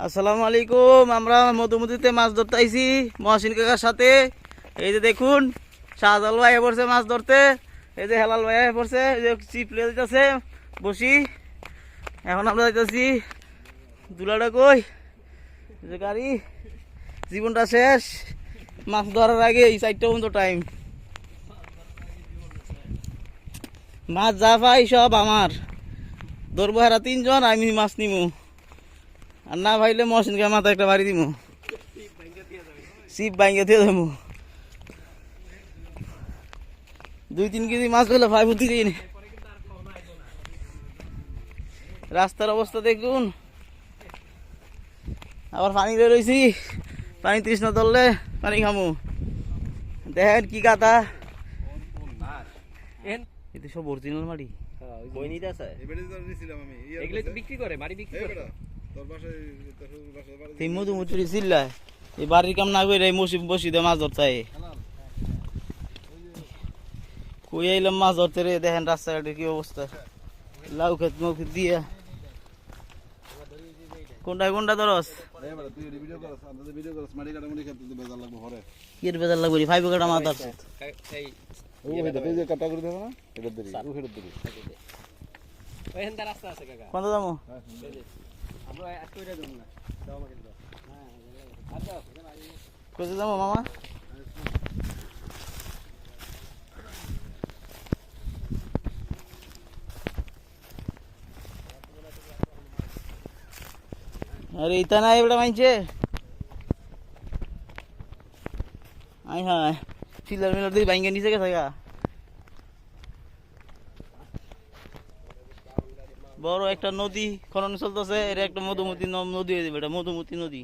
আসসালামু আলাইকুম, আমরা মধুমতিতে মাছ ধরতে আইছি মহসিন কাকার সাথে। এই যে দেখুন শাহজাল ভাই পড়ছে মাছ ধরতে। এই যে হেলাল ভাই পড়ছে, এই যে চিপ লে যাইতেছে বসি। এখন আমরা যাইতেছি দুলাটা কই? যে গাড়ি, জীবনটা শেষ। মাছ ধরার আগে এই চারটা পর্যন্ত টাইম মাছ যা পাই সব আমার। ধরবো হারা তিনজন, আমি মাছ নিমু। আর না ভাইলে মশিনকে মাথা একটা বাড়ি দিমু। সিপ বাইঙ্গে দিয়ে দেবো। দুই তিন কেজি মাছ পেলে ভাই প্রতিদিন রাস্তার অবস্থা দেখুন। আবার পানি রয়েছি পানি তৃষ্ণা ধরলে পানি খামু। দেখেন কি কাতা এতে সব অরিজিনাল মাটি বই নিতে আছে। এবারে তো নিছিলাম আমি। এগুলো তো বিক্রি করে বাড়ি বিক্রি করে। সেই মধু মুচুরি চিল্লায়। এই বাড়ির কাম না করে এই মসি বসি দিয়ে মাছ ধরতে হয় কই আইলাম মাছ ধরতে রে? দেখেন রাস্তাঘাটের কি অবস্থা। লাউ খেত মুখ দিয়ে। কোনটা কোনটা ধরস? এই বেটা তুই ভিডিও করছ আমরা ভিডিও করছ মাটি কাটা মুড়ি খেতে বেজার লাগবে ফাইভ কাটা মাছ ধরছে এই ও হেডে এই যে কাটা করে দেব না? এটা দেরি ও হেডে দেরি। ওইখান থেকে রাস্তা আছে কোনটা যাব আমরা আজকে ওইটা দেবো না। দাও আমাকে, দাও। আর দাও কোথায় যাব, মামা? আরে, ইতা না এবারে মাইছে আই হ্যাঁ চিলার মিলার দিয়ে বাইঙ্গে নিচে গেছে বড় একটা নদী খনন চলতেছে এটা একটা মধুমতি নদী হয়ে যাবে এটা মধুমতি নদী।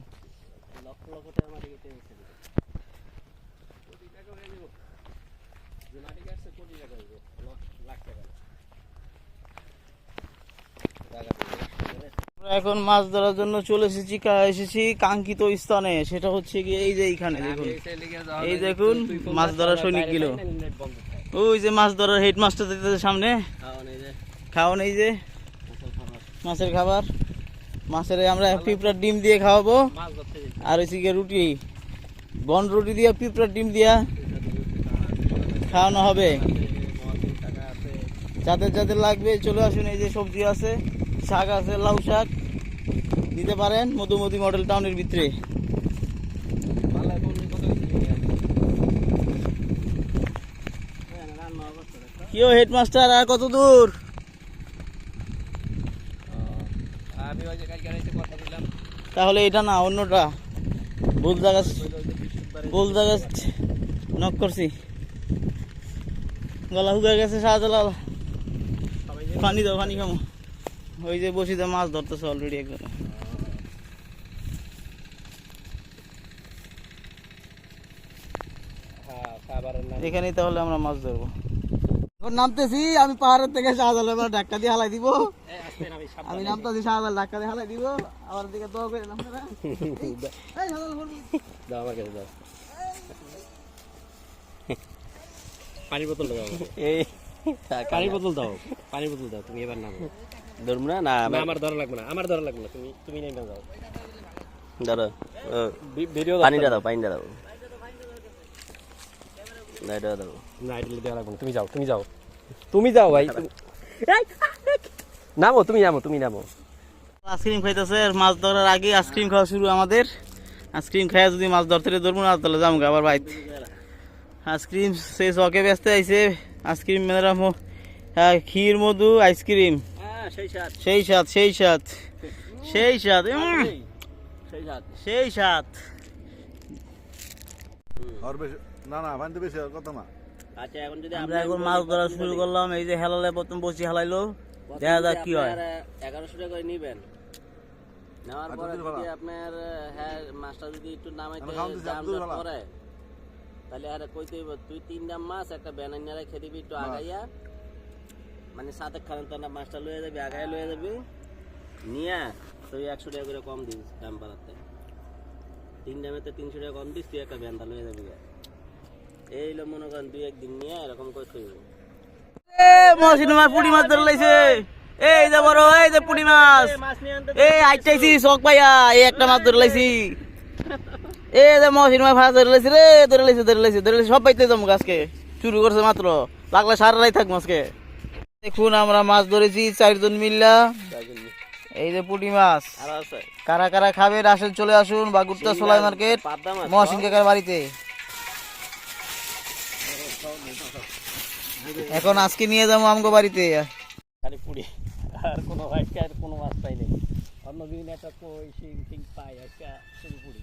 এখন মাছ ধরার জন্য চলে এসেছি এসেছি কাঙ্ক্ষিত স্থানে সেটা হচ্ছে কি এই যে এইখানে দেখুন। এই দেখুন মাছ ধরার সৈনিকগুলো। ওই যে মাছ ধরার হেড দিতেছে সামনে। খাওয়ান এই যে। মাছের খাবার। মাছের আমরা পিঁপড়ার ডিম দিয়ে খাওয়াবো। আর হচ্ছে গিয়ে রুটি। বন রুটি দিয়ে পিঁপড়ার ডিম দিয়া খাওয়ানো হবে। যাদের যাদের লাগবে, চলে আসুন, এই যে সবজি আছে, শাক আছে, লাউ শাক। দিতে পারেন মধুমতি মডেল টাউনের ভিতরে। কিও হেডমাস্টার, আর কত দূর? আমি ওই যে কালকে রাইতে কথা বললাম। তাহলে এটা না অন্যটা। ভুল জায়গা ভুল জায়গা নক করছি। গলা হুকা গেছে শাহজালাল। পানি দাও পানি খামো। ওই যে বসিতে মাছ ধরতেছে অলরেডি একজন হ্যাঁ এখানেই তাহলে আমরা মাছ ধরবো। নামতেছি আমি পাহাড়ের থেকে শাহজালাল এবার ধাক্কা দিয়ে হালাই দিব। আমি নামতেছি শাহজালাল ধাক্কা দিয়ে হালাই দিব। আমার দিকে দোয়া করে নামতে না। এই, এই শাহজালাল বলবি। দাও আমার কাছে দাও। পানির বোতল দাও এই পানির বোতল দাও পানির বোতল দাও তুমি এবার নামো। ধরবো না? না আমার ধরা লাগবে না আমার ধরা লাগবে না তুমি তুমি নেমে যাও ধরো ভিডিও পানিটা দাও পানিটা দাও। না এটা দাও না এটা দেওয়া লাগবে তুমি যাও তুমি যাও তুমি যাও ভাই নামো তুমি নামো তুমি নামো আইসক্রিম খাইতেছে মাছ ধরার আগে আইসক্রিম খাওয়া শুরু আমাদের। আইসক্রিম খাইয়া যদি মাছ ধরতে ধরবো না তাহলে যাব আবার বাইত। আইসক্রিম সে শখে ব্যস্ত আইছে। আইসক্রিম হ্যাঁ, ক্ষীর মধু আইসক্রিম হ্যাঁ সেই সাথ সেই স্বাদ সেই স্বাদ। সেই স্বাদ উম, সেই। সাথ না না তো বেশি কথা না। আচ্ছা এখন যদি আমরা এখন মাছ ধরা শুরু করলাম এই যে হেলালে প্রথম বসি হেলাইলো দেখা যাক কি হয়। এগারোশো টাকা করে নিবেন? নেওয়ার পরে যদি আপনার হ্যাঁ মাছটা যদি একটু নামাইতে দাম দর তাহলে আর কইতে হইব তুই তিনটা মাছ একটা ব্যানার রেখে দিবি একটু আগাইয়া মানে সাথে খান তো না মাছটা লয়ে যাবি আগায় লয়ে যাবি নিয়ে তুই একশো টাকা করে কম দিস দাম বাড়াতে। তিন দামেতে তিনশো টাকা কম দিস তুই একটা ব্যান্ডা লয়ে যাবি মনে করেন দুই একদিন নিয়ে এরকম করে থইব মহসিন মাছ পুঁটি মাছ ধরে লাইছে। এই যে বড় এই যে পুঁটি মাছ। মাছ নিয়ে এই আইটাইছি শখ পাইয়া এই একটা মাছ ধরে লাইছি। এই যে মহসিন মাছ ভাড়া ধরে লাইছি রে ধরে লাইছি ধরে লাইছি ধরে লাইছি সব পাইতে যাব আজকে। শুরু করছে মাত্র। লাগলে সারারাই থাকব আজকে। দেখুন আমরা মাছ ধরেছি চারজন মিল্লা। এই যে পুঁটি মাছ। কারা কারা খাবেন আসেন চলে আসুন বাগুরটা সোলাই মার্কেট মহসিন কাকার বাড়িতে। এখন আজকে নিয়ে যাব আমগো বাড়িতে। খালি পুড়ি। আর কোনো কোনো মাছ পাইনি অন্য দিন একটা কই শিং সিং পাই একটা শুধু পুরি